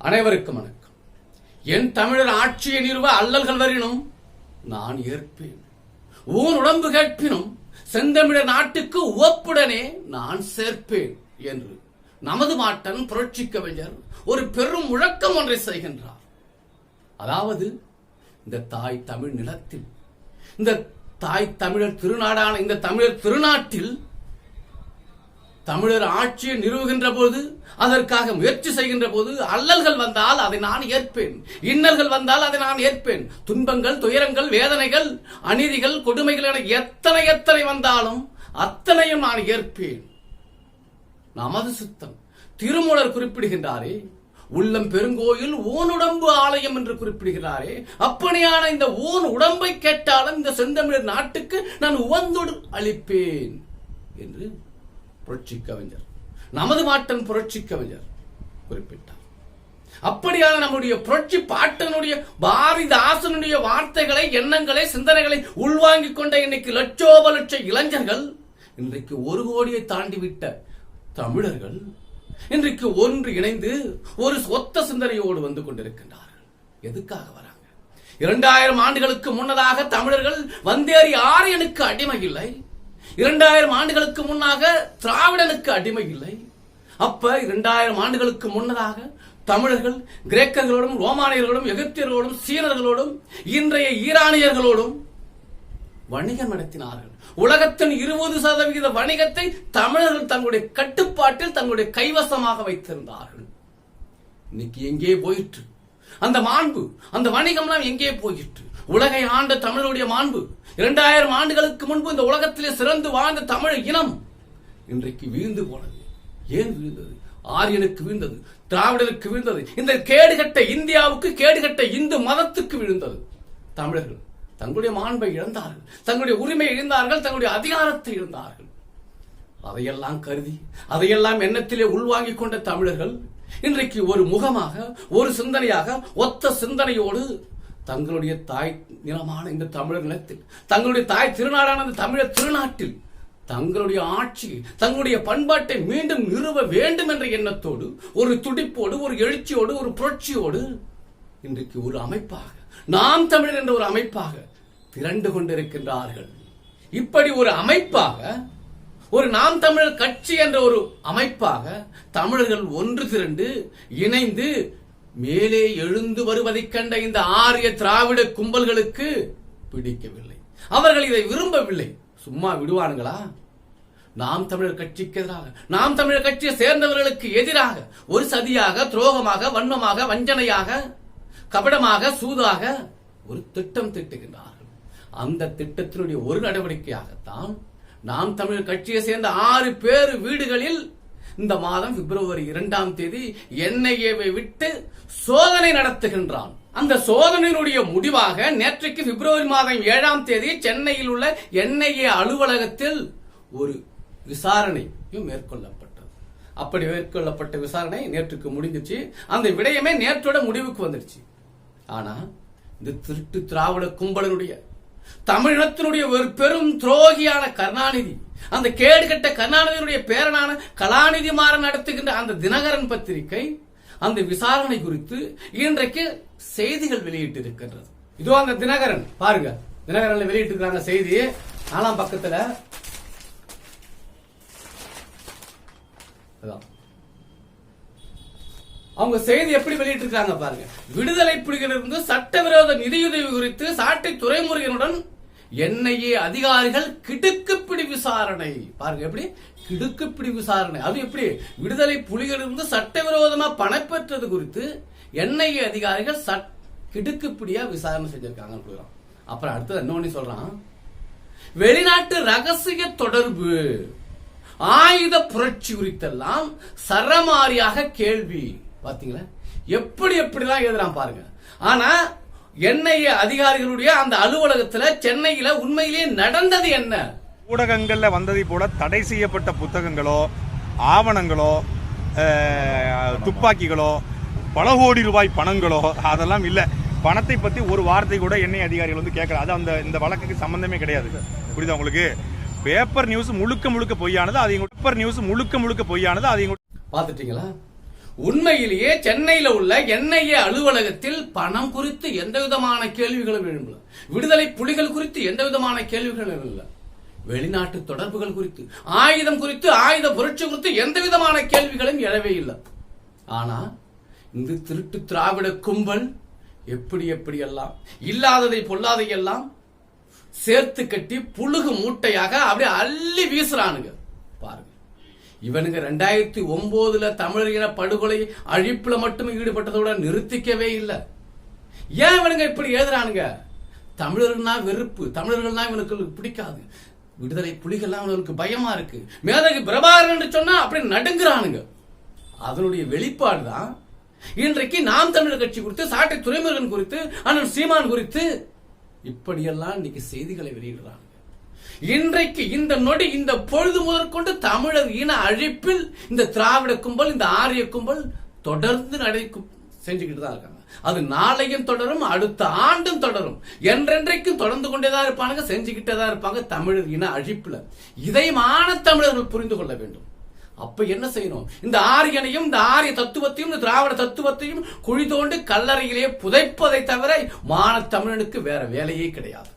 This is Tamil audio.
அனைவருக்கும் வணக்கம். என் தமிழர் ஆட்சியை நிறுவ அல்லல்கள் வரினும் நான் ஏற்பேன் ஊன் உடம்பு கேட்பினும் செந்தமிழர் நாட்டுக்கு உவப்புடனே நான் சேர்ப்பேன் என்று நமது மாட்டன் புரட்சி கவிஞர் ஒரு பெரும் முழக்கம் ஒன்றை செய்கின்றார். அதாவது இந்த தாய் தமிழ் நிலத்தில் இந்த தாய் தமிழர் திருநாடான இந்த தமிழர் திருநாட்டில் தமிழர் ஆட்சியை நிறுவுகின்ற போது அதற்காக முயற்சி செய்கின்ற போது அல்லல்கள் வந்தால் அதை நான் ஏற்பேன். இன்னல்கள் வந்தால் அதை நான் ஏற்பேன். துன்பங்கள் துயரங்கள் வேதனைகள் அநீதிகள் கொடுமைகள் என எத்தனை எத்தனை வந்தாலும் அத்தனையும் நான் ஏற்பேன். நமது சித்தம் திருமூலர் குறிப்பிடுகின்றாரே உள்ளம் பெருங்கோயில் ஊனுடம்பு ஆலயம் என்று குறிப்பிடுகிறாரே அப்படியான இந்த ஓன் உடம்பை கேட்டாலும் இந்த செந்தமிழர் நாட்டுக்கு நான் உவந்தொடு அளிப்பேன் என்று புரட்சி கவிஞர். நமது மாட்டன் புரட்சி கவிஞர் குறிப்பிட்டார். அப்படியான நம்முடைய புரட்சி பாட்டனுடைய பாரதிதாசனுடைய வார்த்தைகளை எண்ணங்களை சிந்தனைகளை உள்வாங்கிக் கொண்ட இன்னைக்கு லட்சோப லட்ச இளைஞர்கள் இன்றைக்கு ஒரு கோடியை தாண்டிவிட்ட தமிழர்கள் இன்றைக்கு ஒன்று இணைந்து ஒரு ஒத்த சிந்தனையோடு வந்து கொண்டிருக்கின்றார்கள். எதுக்காக வராங்க? இரண்டாயிரம் ஆண்டுகளுக்கு முன்னதாக தமிழர்கள் வந்தேறி ஆரியனுக்கு அடிமை இல்லை. இரண்டாயிரம் ஆண்டுகளுக்கு முன்னாக திராவிடனுக்கு அடிமை இல்லை. அப்ப இரண்டாயிரம் ஆண்டுகளுக்கு முன்னதாக தமிழர்கள் கிரேக்கர்களோடும் ரோமானியர்களோடும் எகிப்தியர்களோடும் சீனர்களோடும் இன்றைய ஈரானியர்களோடும் வணிகம் நடத்தினார்கள். உலகத்தின் இருபது சதவிகித வணிகத்தை தமிழர்கள் தங்களுடைய கட்டுப்பாட்டில் தங்களுடைய கைவசமாக வைத்திருந்தார்கள். இன்னைக்கு எங்கே போயிற்று? அந்த மாண்பு அந்த வணிகம்லாம் எங்கே போயிற்று? உலகை ஆண்ட தமிழருடைய மாண்பு. இரண்டாயிரம் ஆண்டுகளுக்கு முன்பு இந்த உலகத்திலே சிறந்து வாழ்ந்த தமிழ் இனம் இன்றைக்கு வீழ்ந்து போனது. ஏன் வீழ்ந்தது? ஆரியனுக்கு வீழ்ந்தது திராவிடருக்கு வீழ்ந்தது. இந்த கேடுகட்ட இந்தியாவுக்கு கேடுகட்ட இந்து மதத்துக்கு விழுந்தது. தமிழர்கள் தங்களுடைய மாண்பை இழந்தார்கள். தங்களுடைய உரிமையை இழந்தார்கள். தங்களுடைய அதிகாரத்தை இழந்தார்கள். அதையெல்லாம் கருதி அதையெல்லாம் எண்ணத்திலே உள்வாங்கிக் கொண்ட தமிழர்கள் இன்றைக்கு ஒரு முகமாக ஒரு சிந்தனையாக ஒத்த சிந்தனையோடு தங்களுடைய தாய் நிலமான இந்த தமிழர் நிலத்தில் தங்களுடைய தாய் திருநாடான தமிழர் திருநாட்டில் தங்களுடைய ஆட்சி தங்களுடைய பண்பாட்டை மீண்டும் நிறுவ வேண்டும் என்ற எண்ணத்தோடு ஒரு துடிப்போடு ஒரு எழுச்சியோடு ஒரு புரட்சியோடு இன்றைக்கு ஒரு அமைப்பாக நாம் தமிழர் என்ற ஒரு அமைப்பாக திரண்டு கொண்டிருக்கின்றார்கள். இப்படி ஒரு அமைப்பாக ஒரு நாம் தமிழர் கட்சி என்ற ஒரு அமைப்பாக தமிழர்கள் ஒன்று திரண்டு இணைந்து மேலே எழுந்து வருவதைக் கண்ட இந்த ஆரிய திராவிட கும்பல்களுக்கு பிடிக்கவில்லை. அவர்கள் இதை விரும்பவில்லை. சும்மா விடுவானுங்களா? நாம் தமிழர் கட்சிக்கு எதிராக நாம் தமிழர் கட்சியை சேர்ந்தவர்களுக்கு எதிராக ஒரு சதியாக துரோகமாக வன்மமாக வஞ்சனையாக கபடமாக சூதாக ஒரு திட்டம் திட்டுகின்றார்கள். அந்த திட்டத்தினுடைய ஒரு நடவடிக்கையாகத்தான் நாம் தமிழர் கட்சியை சேர்ந்த ஆறு பேர் வீடுகளில் இந்த மாதம் பிப்ரவரி இரண்டாம் தேதி என்ஐஏவை விட்டு சோதனை நடத்துகின்றான். அந்த சோதனையினுடைய முடிவாக நேற்றைக்கு பிப்ரவரி மாதம் ஏழாம் தேதி சென்னையில் உள்ள என்ஐஏ அலுவலகத்தில் ஒரு விசாரணையும் மேற்கொள்ளப்பட்டது. அப்படி மேற்கொள்ளப்பட்ட விசாரணை நேற்றுக்கு முடிஞ்சிச்சு. அந்த விடயமே நேற்றோட முடிவுக்கு வந்துடுச்சு. ஆனா இந்த திருட்டு திராவிட கும்பலனுடைய தமிழினத்தினுடைய ஒரு பெரும் துரோகியான கருணாநிதி அந்த கேடுகட்ட கருணாநிதியுடைய பேரனான கலாநிதி மாறன் நடத்துகின்ற அந்த தினகரன் பத்திரிகை அந்த விசாரணை குறித்து இன்றைக்கு செய்திகள் வெளியிட்டு இருக்கின்றது இதோ அந்த தினகரன் பாருங்க. தினகரன்ல வெளியிட்டு இருக்காங்க செய்தி நாலாம் பக்கத்துல. அவங்க செய்தி எப்படி வெளியிட்டிருக்காங்க பாருங்க. விடுதலை புலிகளிலிருந்து சட்டவிரோத நிதியுதவி குறித்து சாட்டை துறைமுருகனுடன் என்ஐஏ அதிகாரிகள் கிடுக்குப்பிடி விசாரணை. பாருங்க எப்படி? கிடுக்குப்பிடி விசாரணை. அது எப்படி? விடுதலை புலிகளிலிருந்து சட்டவிரோதமா பணம் பெற்றது குறித்து என்ஐஏ அதிகாரிகள் சட் கிடுக்குப்பிடியா விசாரணை செஞ்சிருக்காங்கன்னு அப்புறம் அடுத்தது இன்னொன்னு சொல்றான். வெளிநாட்டு ரகசிய தொடர்பு. ஆயுத புரட்சி குறித்தெல்லாம் சரமாரியாக கேள்வி. பாத்தீங்களா? எப்படி எப்படிலாம் எழுதுறான் பாருங்க. ஆனா என்ஐஏ அதிகாரிகளுடைய அந்த அலுவலகத்துல சென்னையில உண்மையிலேயே நடந்தது என்ன? ஊடகங்கள்ல வந்ததை போல தடை செய்யப்பட்ட புத்தகங்களோ ஆவணங்களோ துப்பாக்கிகளோ பல கோடி ரூபாய் பணங்களோ அதெல்லாம் இல்ல. பணத்தை பத்தி ஒரு வார்த்தை கூட எண்ணெய் அதிகாரிகள் வந்து கேட்கல. அது அந்த இந்த வழக்குக்கு சம்பந்தமே கிடையாது. புரியுதா உங்களுக்கு? பேப்பர் நியூஸ் முழுக்க முழுக்க பொய்யானது கூட- பேப்பர் நியூஸ் முழுக்க முழுக்க பொய்யானது அதையும் கூட பாத்துட்டீங்களா? உண்மையிலேயே சென்னையில உள்ள என்ஐஏ அலுவலகத்தில் பணம் குறித்து எந்த விதமான கேள்விகளும் எழும்பல. விடுதலை புலிகள் குறித்து எந்த விதமான கேள்விகளும் இல்லை வெளிநாட்டு தொடர்புகள் குறித்து ஆயுதம் குறித்து ஆயுத புரட்சி குறித்து எந்த விதமான கேள்விகளும் எழவே இல்லை. ஆனா இந்த திருட்டு திராவிட கும்பல் எப்படி எப்படி எல்லாம் இல்லாததை பொல்லாதை எல்லாம் சேர்த்து கட்டி புழுகு மூட்டையாக அப்படியே அள்ளி வீசுறானுங்க. பாருங்க. இவனுங்க ரெண்டாயிரத்தி ஒன்பதுல தமிழர்கள படுகொலை அழிப்புல மட்டும் ஈடுபட்டதோட நிறுத்திக்கவே இல்லை. ஏன் இவனுங்க இப்படி எழுதுறானுங்க? தமிழர்கள்னா வெறுப்பு. தமிழர்கள்னா இவனுக்கு பிடிக்காது. விடுதலை புலிகள்லாம் அவனுக்கு பயமா இருக்கு. மேதகு பிரபாகரன் சொன்னா அப்படி நடுங்குறானுங்க. அதனுடைய வெளிப்பாடு தான் இன்றைக்கு நாம் தமிழர் கட்சி குறித்து சாட்டை துறைமுருகன் குறித்து அண்ணன் சீமான் குறித்து இப்படியெல்லாம் இன்னைக்கு செய்திகளை வெளியிடுறாங்க. இன்றைக்கு இந்த நொடி இந்த பொழுது முதற்கொண்டு தமிழர் இன அழிப்பில் இந்த திராவிட கும்பல் இந்த ஆரிய கும்பல் தொடர்ந்து நடை செஞ்சுக்கிட்டு தான் இருக்காங்க. அது நாளையும் தொடரும் அடுத்த ஆண்டும் தொடரும். என்றென்றைக்கும் தொடர்ந்து கொண்டேதான் இருப்பானுங்க இருப்பாங்க செஞ்சுக்கிட்டே தான் இருப்பாங்க தமிழர் இன அழிப்புல. இதயமான தமிழர்கள் புரிந்து கொள்ள வேண்டும். அப்ப என்ன செய்யணும்? இந்த ஆரியனையும் இந்த ஆரிய தத்துவத்தையும் இந்த திராவிட தத்துவத்தையும் குழி தோண்டு கல்லறையிலே புதைப்பதை தவிர மான தமிழனுக்கு வேற வேலையே கிடையாது.